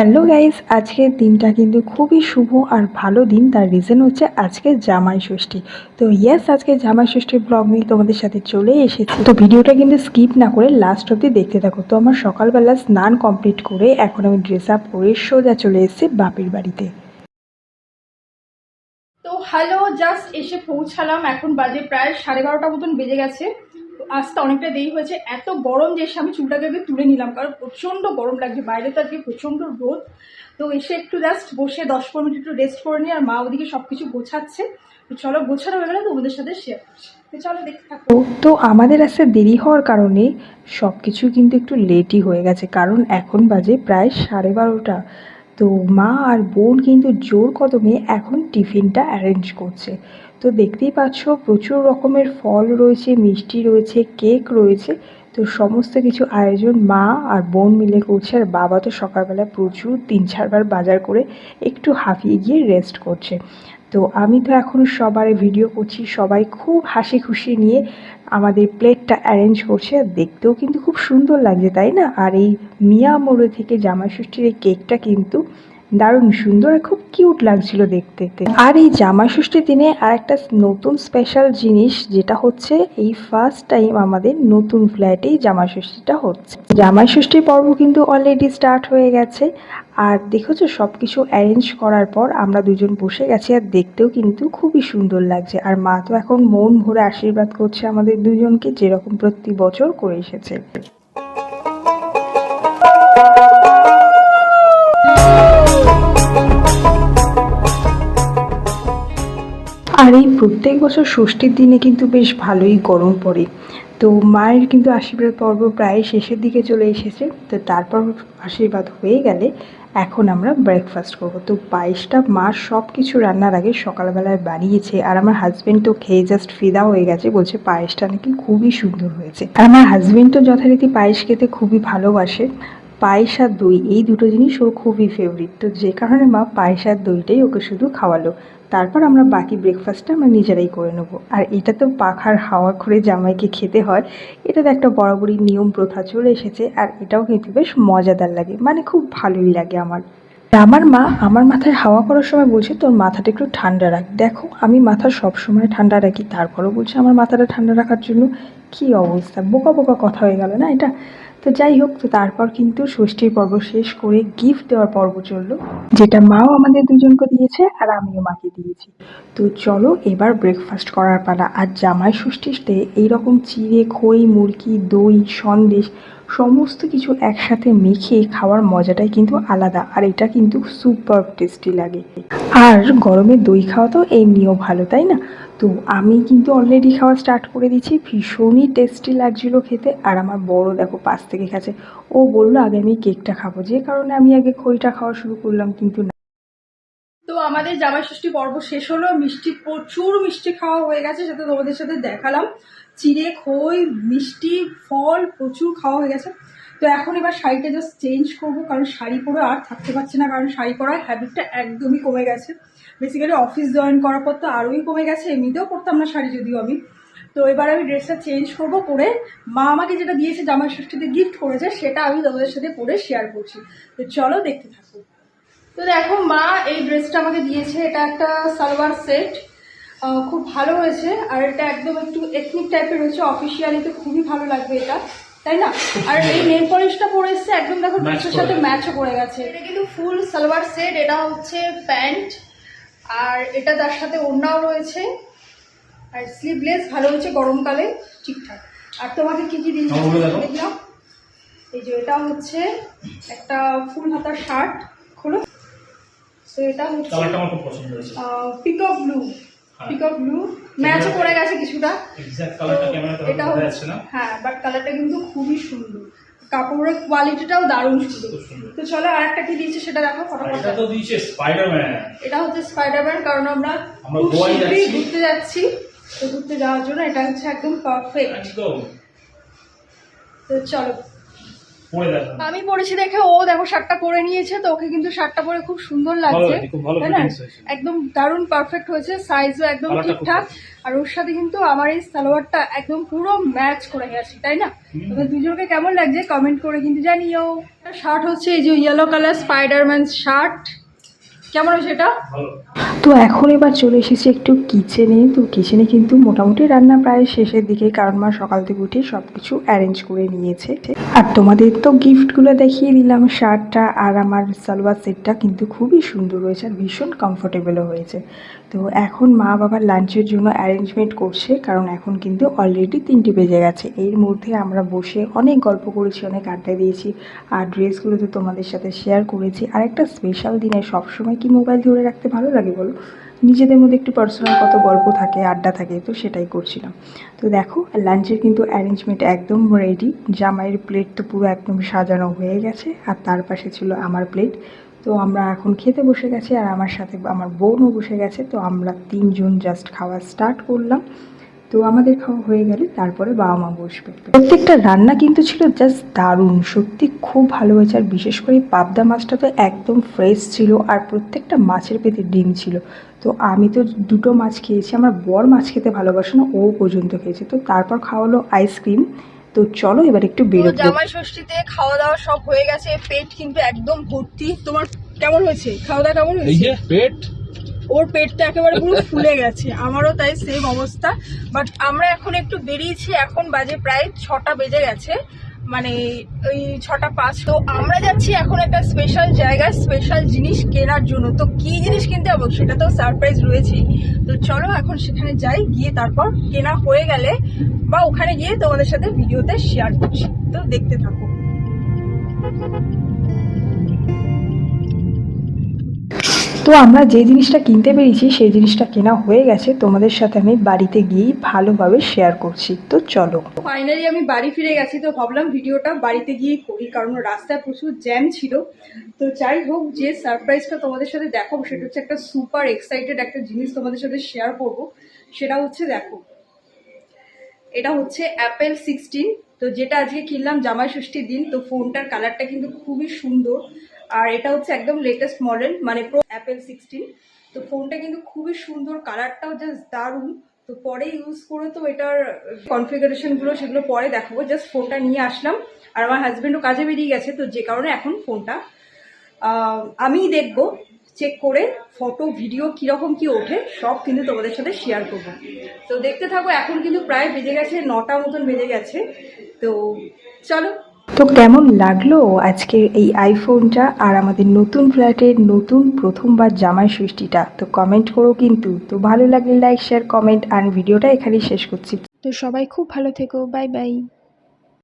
Hello guys, আজকের দিনটা কিন্তু খুবই শুভ আর ভালো দিন। তার রিজন হচ্ছে আজকে জামাই ষষ্ঠী। তো ইয়েস আজকে জামাই ষষ্ঠীর ব্লগ নিয়ে তোমাদের সাথে চলে এসেছি। তো ভিডিওটা কিন্তু স্কিপ না করে লাস্ট অব্দি দেখতে থাকো। তো আমার সকালবেলা স্নান কমপ্লিট করে এখন আমি ড্রেস আপ করে সোজা চলে এসেছি বাপির বাড়িতে। তো হ্যালো জাস্ট এসে পৌঁছালাম। এখন বাজে প্রায় সাড়ে বারোটা মতন বেজে গেছে। আসতে অনেকটা দেরি হয়েছে। এত গরম যে এসে আমি চুলটাকে আগে তুলে নিলাম, কারণ প্রচণ্ড গরম লাগছে। বাইরে তো আজকে প্রচণ্ড রোদ। তো এসে একটু জাস্ট বসে দশ পনেরো মিনিট একটু রেস্ট করে নিই আর মা ওদিকে সব কিছু গোছাচ্ছে। তো চলো, গোছানো হয়ে গেলে তোমাদের সাথে শেয়ার করছি। তো চলো, দেখতে তো আমাদের আসতে দেরি হওয়ার কারণে সব কিছু কিন্তু একটু লেটই হয়ে গেছে, কারণ এখন বাজে প্রায় সাড়ে বারোটা। তো মা আর বোন কিন্তু জোর কদমে এখন টিফিনটা অ্যারেঞ্জ করছে। তো দেখতেই পাচ্ছ, প্রচুর রকমের ফল রয়েছে, মিষ্টি রয়েছে, কেক রয়েছে। তো সমস্ত কিছু আয়োজন মা আর বোন মিলে করছে। আর বাবা তো সকালবেলা প্রচুর তিন চারবার বাজার করে একটু হাঁপিয়ে গিয়ে রেস্ট করছে। তো আমি তো এখন সবার ভিডিও করছি, সবাই খুব হাসি খুশি নিয়ে আমাদের প্লেটটা অ্যারেঞ্জ করছে। আর দেখতেও কিন্তু খুব সুন্দর লাগছে, তাই না? আর এই মিয়া মোড়ে থেকে জামাই ষষ্ঠীর এই কেকটা কিন্তু দারুণ সুন্দর আর খুব কিউট লাগছিল দেখতে। আর এই জামাই ষষ্ঠীর দিনে আর একটা নতুন স্পেশাল জিনিস যেটা হচ্ছে এই ফার্স্ট টাইম আমাদের নতুন ফ্ল্যাটেই জামাই ষষ্ঠীটা হচ্ছে। জামাই ষষ্ঠীর পর্ব কিন্তু অলরেডি স্টার্ট হয়ে গেছে। আর দেখেছ সব কিছু অ্যারেঞ্জ করার পর আমরা দুজন বসে গেছি আর দেখতেও কিন্তু খুবই সুন্দর লাগছে। আর মা তো এখন মন ভরে আশীর্বাদ করছে আমাদের দুজনকে যেরকম প্রতি বছর করে এসেছে। আর এই প্রত্যেক বছর ষষ্ঠীর দিনে কিন্তু বেশ ভালোই গরম পড়ে। তো মায়ের কিন্তু আশীর্বাদ পর্ব প্রায় শেষের দিকে চলে এসেছে। তো তারপর আশীর্বাদ হয়ে গেলে এখন আমরা ব্রেকফাস্ট করব। তো পায়েসটা মা সব কিছু রান্নার আগে সকালবেলায় বানিয়েছে আর আমার হাজব্যান্ড তো খেয়ে জাস্ট ফিদা হয়ে গেছে, বলছে পায়েসটা নাকি খুবই সুন্দর হয়েছে। আর আমার হাজবেন্ড তো যথারীতি পায়েস খেতে খুবই ভালোবাসে। পায়েস আর দই, এই দুটো জিনিস ওর খুবই ফেভারিট তো যে কারণে মা পায়েস আর দইটাই ওকে শুধু খাওয়ালো। তারপর আমরা বাকি ব্রেকফাস্টটা আমরা নিজেরাই করে নেব। আর এটা তো পাখার হাওয়া করে জামাইকে খেতে হয়। এটা তো একটা বরাবরই নিয়ম প্রথা চলে এসেছে, আর এটাও কিন্তু বেশ মজাদার লাগে। মানে খুব ভালোই লাগে আমার। আমার মা, আমার মাথায় হাওয়া করার সময় বলছে, তোর মাথাটা একটু ঠান্ডা রাখ। দেখো, আমি মাথা সব সময় ঠান্ডা রাখি। তারপরও বলছে, আমার মাথাটা ঠান্ডা রাখার জন্য কি অবস্থা? বোকা বোকা কথা হয়ে গেল না এটা? তো যাই হোক, তো তারপর কিন্তু ষষ্ঠীর পর্ব শেষ করে গিফট দেওয়ার পর্ব চলল, যেটা মাও আমাদের দুজনকে দিয়েছে আর আমিও মাকে দিয়েছি। তো চলো এবার ব্রেকফাস্ট করার পালা। আর জামাই ষষ্ঠীতে এইরকম চিড়ে, খই, মুরগি, দই, সন্দেশ সমস্ত কিছু একসাথে মেখে খাওয়ার মজাটাই কিন্তু আলাদা, আর এটা কিন্তু সুপার টেস্টি লাগে। আর গরমে দই খাওয়া তো এমনিও ভালো, তাই না? তো আমি কিন্তু অলরেডি খাওয়া স্টার্ট করে দিয়েছি। ভীষণই টেস্টি লাগছিল খেতে। আর আমার বড় দেখো পাশ থেকে গেছে। ও বলল, আগে আমি কেকটা খাব। যে কারণে আমি আগে খইটা খাওয়া শুরু করলাম, কিন্তু না। তো আমাদের জামাই ষষ্ঠী পর্ব শেষ হলো। মিষ্টি, প্রচুর মিষ্টি খাওয়া হয়ে গেছে, সেটা তোমাদের সাথে দেখালাম। চিড়ে, খই, মিষ্টি, ফল প্রচুর খাওয়া হয়ে গেছে। তো এখন এবার শাড়িটা জাস্ট চেঞ্জ করব, কারণ শাড়ি পরে আর থাকতে পারছি না, কারণ শাড়ি পরার হ্যাবিটটা একদমই কমে গেছে। বেসিক্যালি অফিস জয়েন করার পর তো আরোই কমে গেছে এমনিতেও পরতাম না শাড়ি যদিও আমি। তো এবার আমি ড্রেসটা চেঞ্জ করব করে মা আমাকে যেটা দিয়েছে জামাই ষষ্ঠীতে গিফট করেছে সেটা আমি তোমাদের সাথে পরে শেয়ার করছি। তো চলো দেখতে থাকো। তো দেখো মা এই ড্রেসটা আমাকে দিয়েছে এটা একটা সালোয়ার সেট খুব ভালো হয়েছে আর এটা একদম একটু এথনিক টাইপের হয়েছে অফিসিয়ালি তো খুবই ভালো লাগবে এটা তাই না? আর এই নেল পলিশটা পরে এসছে একদম দেখো ড্রেসের সাথে ম্যাচও করে গেছে। এটা কিন্তু ফুল সালোয়ার সেট এটা হচ্ছে প্যান্ট। আর এটা তার সাথে ওড়নাও রয়েছে। আর স্লিভলেস ভালো হচ্ছে গরমকালে ঠিকঠাক। আর তোমাকে কী কী দিয়েছে? আমাকে দেখো। এই যে এটা হচ্ছে একটা ফুল হাতার শার্ট খোলো। তো এটা হচ্ছে পিকক ব্লু হ্যাঁ। পিকক ব্লু ম্যাচও করে গেছে কিছুটা। এটা হচ্ছে হ্যাঁ বাট কালারটা কিন্তু খুবই সুন্দর। কাপড়ের কোয়ালিটিটাও দারুণ সুন্দর। তো চলো আর একটা কি দিয়েছে সেটা দেখো এটা তো দিয়েছে স্পাইডারম্যান এটা হচ্ছে স্পাইডারম্যান কারণ আমরা খুব শীঘ্রই। ঘুরতে যাচ্ছি। তো ঘুরতে যাওয়ার জন্য এটা হচ্ছে একদম পারফেক্ট তো চলো। আমি পরেছি দেখে ও দেখো শার্টটা পরে নিয়েছে তো ওকে কিন্তু শার্টটা পরে খুব সুন্দর লাগছে। তাই না? একদম দারুণ পারফেক্ট হয়েছে সাইজও একদম ঠিকঠাক। আর ওর সাথে কিন্তু আমার এই সালোয়ারটা একদম পুরো ম্যাচ করে গেছে তাই না? তোদের দুজনকে কেমন লাগছে কমেন্ট করে কিন্তু জানিও। শার্ট হচ্ছে এই যে ইয়েলো কালার স্পাইডারম্যান শার্ট। কেমন হয়েছে এটা? তো এখন এবার চলে এসেছি একটু কিচেনে তো কিচেনে কিন্তু মোটামুটি রান্না প্রায় শেষের দিকে, কারণ মা সকাল থেকে উঠে সব কিছু অ্যারেঞ্জ করে নিয়েছে। আর তোমাদের তো গিফটগুলো দেখিয়ে দিলাম, শার্টটা আর আমার সালোয়ার সেটটা কিন্তু খুবই সুন্দর হয়েছে আর ভীষণ কমফোর্টেবলও হয়েছে। তো এখন মা বাবার লাঞ্চের জন্য অ্যারেঞ্জমেন্ট করছে, কারণ এখন কিন্তু অলরেডি তিনটে বেজে গেছে। এর মধ্যে আমরা বসে অনেক গল্প করেছি, অনেক আড্ডা দিয়েছি। আর ড্রেসগুলো তো তোমাদের সাথে শেয়ার করেছি। আর একটা স্পেশাল দিনে সবসময় কি মোবাইল ধরে রাখতে ভালো লাগে বলো? নিজেদের মধ্যে একটু পার্সোনাল কত গল্প থাকে, আড্ডা থাকে, তো সেটাই করছিলাম। তো দেখো, লাঞ্চের কিন্তু অ্যারেঞ্জমেন্ট একদম রেডি জামাইয়ের প্লেট তো পুরো একদম সাজানো হয়ে গেছে, আর তার পাশে ছিল আমার প্লেট তো আমরা এখন খেতে বসে গেছি, আর আমার সাথে আমার বোনও বসে গেছে, তো আমরা তিনজন জাস্ট খাওয়া স্টার্ট করলাম। তো আমাদের খাওয়া হয়ে গেলে তারপরে বাবা মা বসবে। প্রত্যেকটা রান্না কিন্তু ছিল জাস্ট দারুণ সত্যি খুব ভালো হয়েছে। আর বিশেষ করে পাবদা মাছটা তো একদম ফ্রেশ ছিল আর প্রত্যেকটা মাছের পেতে ডিম ছিল। তো আমি তো দুটো মাছ খেয়েছি আমার বর মাছ খেতে ভালোবাসে না ও পর্যন্ত খেয়েছে। তো তারপর খাওয়ালো আইসক্রিম তো চলো এবার একটু তো বেরোবো। জামাই ষষ্ঠীতে খাওয়া দাওয়া সব হয়ে গেছে পেট কিন্তু একদম ভর্তি। তোমার কেমন হয়েছে? খাওয়া দাওয়া কেমন হয়েছে? যে পেট ওর পেটটা একেবারে পুরো ফুলে গেছে, আমারও তাই সেম অবস্থা। বাট আমরা এখন একটু বেরিয়েছি, এখন বাজে প্রায় ছটা বেজে গেছে মানে ওই ছটা পাঁচ। তো আমরা যাচ্ছি এখন একটা স্পেশাল জায়গায় স্পেশাল জিনিস কেনার জন্য। তো কি জিনিস কিনতে হবে সেটা তো সারপ্রাইজ রয়েছেই। তো চলো এখন সেখানে যাই, গিয়ে তারপর কেনা হয়ে গেলে বা ওখানে গিয়ে তোমাদের সাথে ভিডিওতে শেয়ার করছি। তো দেখতে থাকো। তো আমরা যে জিনিসটা কিনতে পেরেছি, সেই জিনিসটা কেনা হয়ে গেছে। তোমাদের সাথে আমি বাড়িতে গিয়েই ভালোভাবে শেয়ার করছি। তো চলো। ফাইনালি আমি বাড়ি ফিরে গেছি তো ভাবলাম ভিডিওটা বাড়িতে গিয়ে করি, কারণ রাস্তায় প্রচুর জ্যাম ছিল। তো যাই হোক, যে সারপ্রাইজটা তোমাদের সাথে দেখাবো, সেটা হচ্ছে একটা সুপার এক্সাইটেড একটা জিনিস তোমাদের সাথে শেয়ার করব। সেটা হচ্ছে দেখো, এটা হচ্ছে অ্যাপেল সিক্সটিন তো যেটা আজকে কিনলাম, জামাই ষষ্ঠীর দিন, তো ফোনটার কালারটা কিন্তু খুবই সুন্দর। আর এটা হচ্ছে একদম লেটেস্ট মডেল মানে প্রো অ্যাপেল সিক্সটিন তো ফোনটা কিন্তু খুবই সুন্দর কালারটাও জাস্ট দারুণ। তো পরে ইউজ করে তো এটার কনফিগারেশনগুলো সেগুলো পরে দেখাবো। জাস্ট ফোনটা নিয়ে আসলাম। আর আমার হাজব্যান্ডও কাজে বেরিয়ে গেছে, তো যে কারণে এখন ফোনটা আমিই দেখব চেক করে ফটো ভিডিও কীরকম কি ওঠে, সব কিন্তু তোমাদের সাথে শেয়ার করব। তো দেখতে থাকো, এখন কিন্তু প্রায় বেজে গেছে, নটা মতন বেজে গেছে। তো চলো তো কেমন লাগল আজকের এই আইফোনটা আর আমাদের নতুন ফ্ল্যাটের নতুন প্রথমবার জামাই সৃষ্টিটা তো কমেন্ট করো কিন্তু। তো ভালো লাগলে লাইক শেয়ার কমেন্ট আর ভিডিওটা এখানেই শেষ করছি। তো সবাই খুব ভালো থেকো। Bye bye